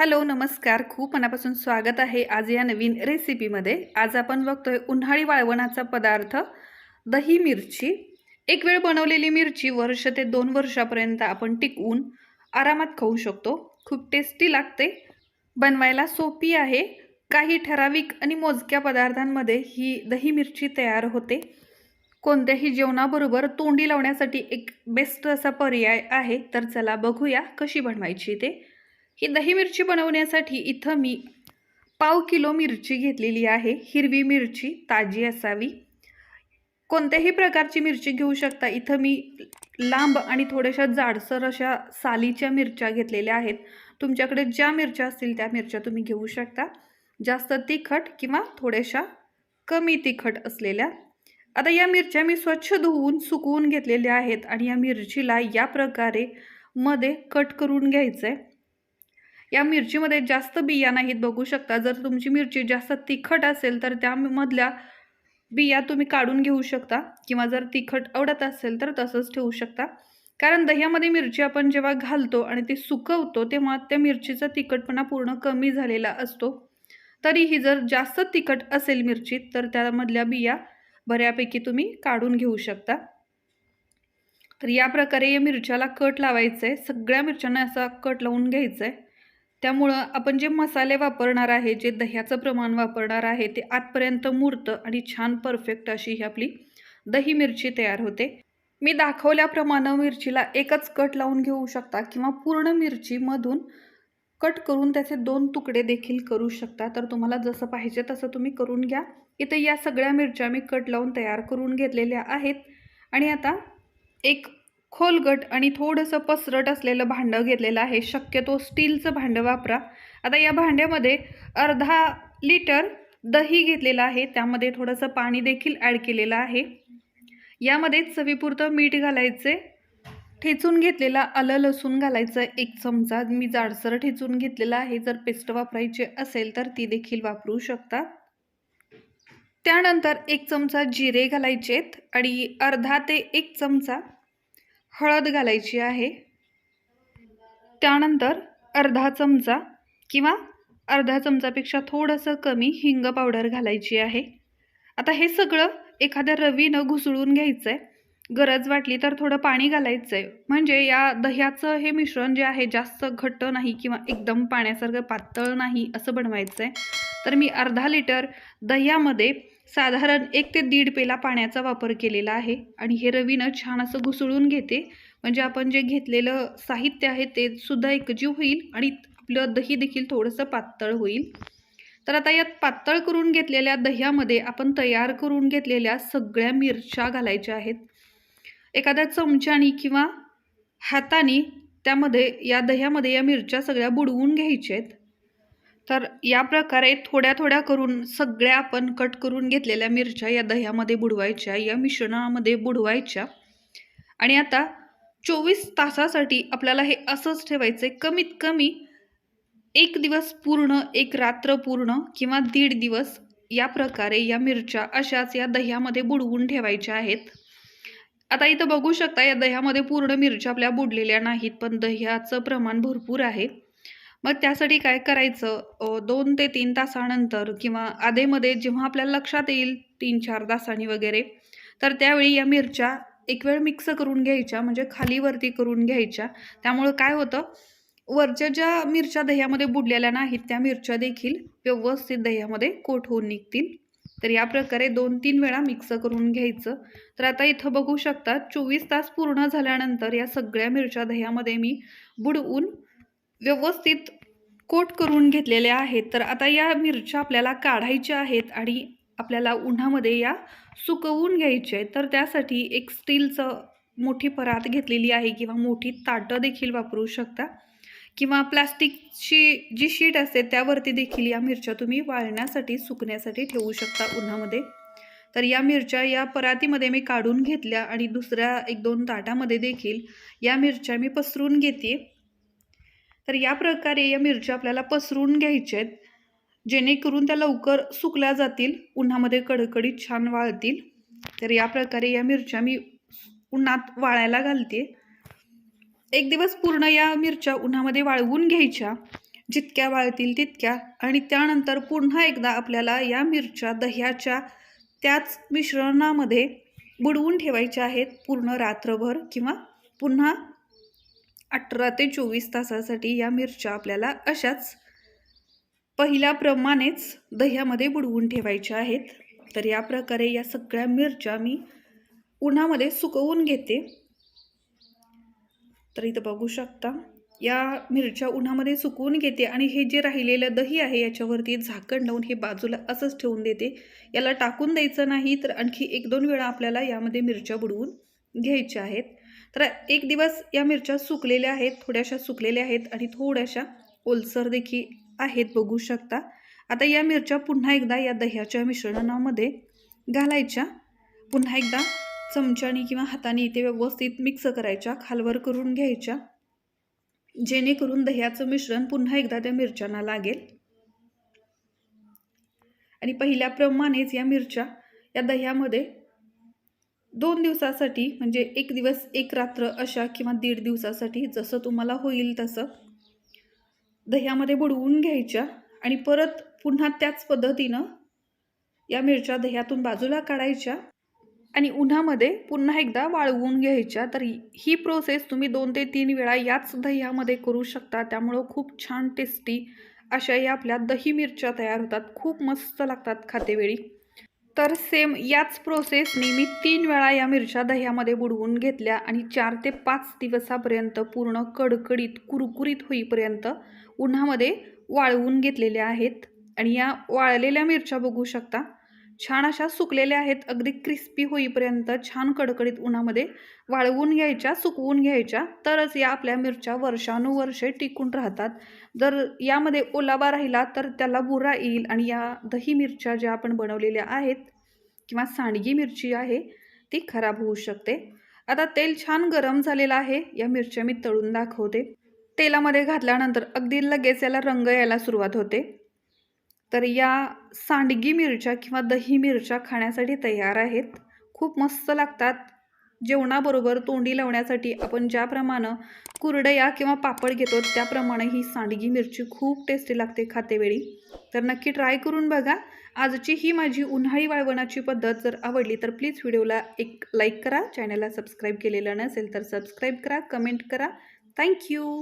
Hello नमस्कार. खूप मनापासून स्वागत आहे आज या नवीन रेसिपीमध्ये. आज आपण बघतोय उन्हाळी वाळवणाचा पदार्थ दही मिरची. एक वेळ बनवलेली मिरची वर्ष ते दोन वर्षापर्यंत आपण टिकवून आरामात खाऊ शकतो. खूप टेस्टी लागते. बनवायला सोपी आहे. काही ठराविक आणि मोजक्या पदार्थांमध्ये ही दही मिरची तयार होते. कोणत्याही जेवणाबरोबर तोंडी लावण्यासाठी एक बेस्ट असा पर्याय आहे. तर चला बघूया कशी बनवायची ते. ही दही मिरची बनवण्यासाठी इथं मी पाव किलो मिरची घेतलेली आहे. हिरवी मिरची ताजी असावी. कोणत्याही प्रकारची मिरची घेऊ शकता. इथं मी लांब आणि थोड्याशा जाडसर अशा सालीच्या मिरच्या घेतलेल्या आहेत. तुमच्याकडे ज्या मिरच्या असतील त्या मिरच्या तुम्ही घेऊ शकता. जास्त तिखट किंवा थोड्याशा कमी तिखट असलेल्या. आता या मिरच्या मी स्वच्छ धुवून सुकवून घेतलेल्या आहेत आणि या मिरचीला या प्रकारे मध्ये कट करून घ्यायचं आहे या मिरचीमध्ये जास्त बिया नाहीत बघू शकता. जर तुमची मिरची जास्त तिखट असेल तर त्यामधल्या बिया तुम्ही काढून घेऊ शकता. किंवा जर तिखट आवडत असेल तर तसंच ठेवू शकता. कारण दह्यामध्ये मिरची आपण जेव्हा घालतो आणि ती सुकवतो तेव्हा त्या मिरचीचा तिखटपणा पूर्ण कमी झालेला असतो. तरीही जर जास्त तिखट असेल मिरची तर त्यामधल्या बिया बऱ्यापैकी तुम्ही काढून घेऊ शकता. तर या प्रकारे या मिरच्याला कट लावायचं आहे सगळ्या मिरच्यांना असा कट लावून घ्यायचं आहे त्यामुळं आपण जे मसाले वापरणार आहे जे दह्याचं प्रमाण वापरणार आहे ते आतपर्यंत मुरतं आणि छान परफेक्ट अशी ही आपली दही मिरची तयार होते. मी दाखवल्याप्रमाणे मिरचीला एकच कट लावून घेऊ शकता किंवा पूर्ण मिरचीमधून कट करून त्याचे दोन तुकडे देखील करू शकता. तर तुम्हाला जसं पाहिजे तसं तुम्ही करून घ्या. इथं या सगळ्या मिरच्या मी कट लावून तयार करून घेतलेल्या आहेत. आणि आता एक खोलगट आणि थोडंसं पसरट असलेलं भांडं घेतलेलं आहे. शक्यतो स्टीलचं भांडं वापरा. आता या भांड्यामध्ये अर्धा लिटर दही घेतलेलं आहे. त्यामध्ये थोडंसं पाणी देखील ॲड केलेलं आहे. यामध्ये चवीपुरतं मीठ घालायचे. ठेचून घेतलेला आलं लसूण घालायचं एक चमचा. मी जाडसर ठेचून घेतलेला आहे. जर पेस्ट वापरायची असेल तर ती देखील वापरू शकता. त्यानंतर एक चमचा जिरे घालायचेत आणि अर्धा ते एक चमचा हळद घालायची आहे. त्यानंतर अर्धा चमचा किंवा अर्धा चमचापेक्षा थोडंसं कमी हिंग पावडर घालायची आहे. आता हे सगळं एखाद्या रवीनं घुसळून घ्यायचं आहे गरज वाटली तर थोडं पाणी घालायचं आहे म्हणजे या दह्याचं हे मिश्रण जे आहे जास्त घट्ट नाही किंवा एकदम पाण्यासारखं पातळ नाही असं बनवायचं आहे तर मी अर्धा लिटर दह्यामध्ये साधारण एक ते दीड पेला पाण्याचा वापर केलेला आहे आणि हे रवीनं छान असं घुसळून घेते. म्हणजे आपण जे घेतलेलं साहित्य आहे ते सुद्धा एकजीव होईल आणि आपलं दही देखील थोडंसं पातळ होईल. तर आता यात पातळ करून घेतलेल्या दह्यामध्ये आपण तयार करून घेतलेल्या सगळ्या मिरच्या घालायच्या आहेत. एखाद्या चमच्यानी किंवा हाताने त्यामध्ये या दह्यामध्ये या मिरच्या सगळ्या बुडवून घ्यायच्या आहेत. तर या प्रकारे थोड्या थोड्या करून सगळ्या आपण कट करून घेतलेल्या मिरच्या या दह्यामध्ये बुडवायच्या या मिश्रणामध्ये बुडवायच्या. आणि आता चोवीस तासासाठी आपल्याला हे असंच ठेवायचं आहे कमीत कमी एक दिवस पूर्ण एक रात्र पूर्ण किंवा दीड दिवस या प्रकारे या मिरच्या अशाच या दह्यामध्ये बुडवून ठेवायच्या आहेत. आता इथं बघू शकता या दह्यामध्ये पूर्ण मिरच्या आपल्या बुडलेल्या नाहीत पण दह्याचं प्रमाण भरपूर आहे. मग त्यासाठी काय करायचं? दोन ते तीन तासानंतर किंवा आधेमध्ये जेव्हा आपल्याला लक्षात येईल तीन चार तासांनी वगैरे तर त्यावेळी या मिरच्या एक वेळ मिक्स करून घ्यायच्या म्हणजे खालीवरती करून घ्यायच्या. त्यामुळं काय होतं? वरच्या ज्या मिरच्या दह्यामध्ये बुडलेल्या नाहीत त्या मिरच्या देखील व्यवस्थित दह्यामध्ये कोट होऊन निघतील. तर या प्रकारे दोन तीन वेळा मिक्स करून घ्यायचं. तर आता इथं बघू शकता चोवीस तास पूर्ण झाल्यानंतर या सगळ्या मिरच्या दह्यामध्ये मी बुडवून व्यवस्थित कोट करून घेतलेल्या आहेत. तर आता या मिरच्या आपल्याला काढायच्या आहेत आणि आपल्याला उन्हामध्ये या सुकवून घ्यायच्या आहेत. तर त्यासाठी एक स्टीलचं मोठी परात घेतलेली आहे किंवा मोठी ताटं देखील वापरू शकता. किंवा प्लास्टिकची जी शीट असते त्यावरती देखील या मिरच्या तुम्ही वाळण्यासाठी सुकण्यासाठी ठेवू शकता उन्हामध्ये. तर या मिरच्या या परातीमध्ये मी काढून घेतल्या आणि दुसऱ्या एक दोन ताटामध्ये देखील या मिरच्या मी पसरून घेते तर या प्रकारे या मिरच्या आपल्याला पसरून घ्यायच्या आहेत. जेणेकरून त्या लवकर सुकल्या जातील उन्हामध्ये कडकडीत छान वाळतील. तर या प्रकारे या मिरच्या मी उन्हात वाळायला घालते. एक दिवस पूर्ण या मिरच्या उन्हामध्ये वाळवून घ्यायच्या. जितक्या वाळतील तितक्या. आणि त्यानंतर पुन्हा एकदा आपल्याला या मिरच्या दह्याच्या त्याच मिश्रणामध्ये बुडवून ठेवायच्या आहेत. पूर्ण रात्रभर किंवा पुन्हा अठरा ते चोवीस तासासाठी या मिरच्या आपल्याला अशाच पहिल्याप्रमाणेच दह्यामध्ये बुडवून ठेवायच्या आहेत. तर या प्रकारे या सगळ्या मिरच्या मी उन्हामध्ये सुकवून घेते. तर इथं बघू शकता या मिरच्या उन्हामध्ये सुकवून घेते आणि हे जे राहिलेलं दही आहे याच्यावरती झाकण लावून हे बाजूला असंच ठेवून देते. याला टाकून द्यायचं नाही तर आणखी एक दोन वेळा आपल्याला यामध्ये मिरच्या बुडवून घ्यायच्या आहेत. तर एक दिवस या मिरच्या सुकलेल्या आहेत थोड्याशा सुकलेल्या आहेत आणि थोड्याशा ओलसर देखील आहेत बघू शकता. आता या मिरच्या पुन्हा एकदा या दह्याच्या मिश्रणामध्ये घालायच्या. पुन्हा एकदा चमच्याने किंवा हाताने इथे व्यवस्थित मिक्स करायच्या खालवर करून घ्यायच्या. जेणेकरून दह्याचं मिश्रण पुन्हा एकदा त्या मिरच्यांना लागेल. आणि पहिल्याप्रमाणेच या मिरच्या या दह्यामध्ये दोन दिवसासाठी म्हणजे एक दिवस एक रात्र अशा किंवा दीड दिवसासाठी जसं तुम्हाला होईल तसं दह्यामध्ये बुडवून घ्यायच्या आणि परत पुन्हा त्याच पद्धतीनं या मिरच्या दह्यातून बाजूला काढायच्या आणि उन्हामध्ये पुन्हा एकदा वाळवून घ्यायच्या. तर ही प्रोसेस तुम्ही दोन ते तीन वेळा याच दह्यामध्ये करू शकता. त्यामुळं खूप छान टेस्टी अशा या आपल्या दही मिरच्या तयार होतात. खूप मस्त लागतात खातेवेळी. तर सेम याच प्रोसेसने मी तीन वेळा या मिरच्या दह्यामध्ये बुडवून घेतल्या आणि चार ते पाच दिवसापर्यंत पूर्ण कडकडीत कुरकुरीत होईपर्यंत उन्हामध्ये वाळवून घेतलेल्या आहेत. आणि या वाळलेल्या मिरच्या बघू शकता. छान अशा सुकलेल्या आहेत. अगदी क्रिस्पी होईपर्यंत छान कडकडीत उन्हामध्ये वाळवून घ्यायच्या सुकवून घ्यायच्या. तरच या आपल्या मिरच्या वर्षानुवर्षे टिकून राहतात. जर यामध्ये ओलावा राहिला तर त्याला बुरा येईल. आणि या दही मिरच्या ज्या आपण बनवलेल्या आहेत किंवा सांडगी मिरची आहे ती खराब होऊ शकते. आता तेल छान गरम झालेलं आहे. या मिरच्या मी तळून दाखवते. तेलामध्ये घातल्यानंतर अगदी लगेच याला रंग यायला सुरुवात होते. तर या सांडगी मिरच्या किंवा दही मिरच्या खाण्यासाठी तयार आहेत. खूप मस्त लागतात. जेवणाबरोबर तोंडी लावण्यासाठी आपण ज्याप्रमाणे कुरडया किंवा पापड घेतो त्याप्रमाणे ही सांडगी मिरची खूप टेस्टी लागते खातेवेळी. तर नक्की ट्राय करून बघा. आजची ही माझी उन्हाळी वाळवणाची पद्धत जर आवडली तर प्लीज व्हिडिओला एक लाईक करा. चॅनलला सबस्क्राईब केलेलं नसेल तर सबस्क्राईब करा कमेंट करा. थँक्यू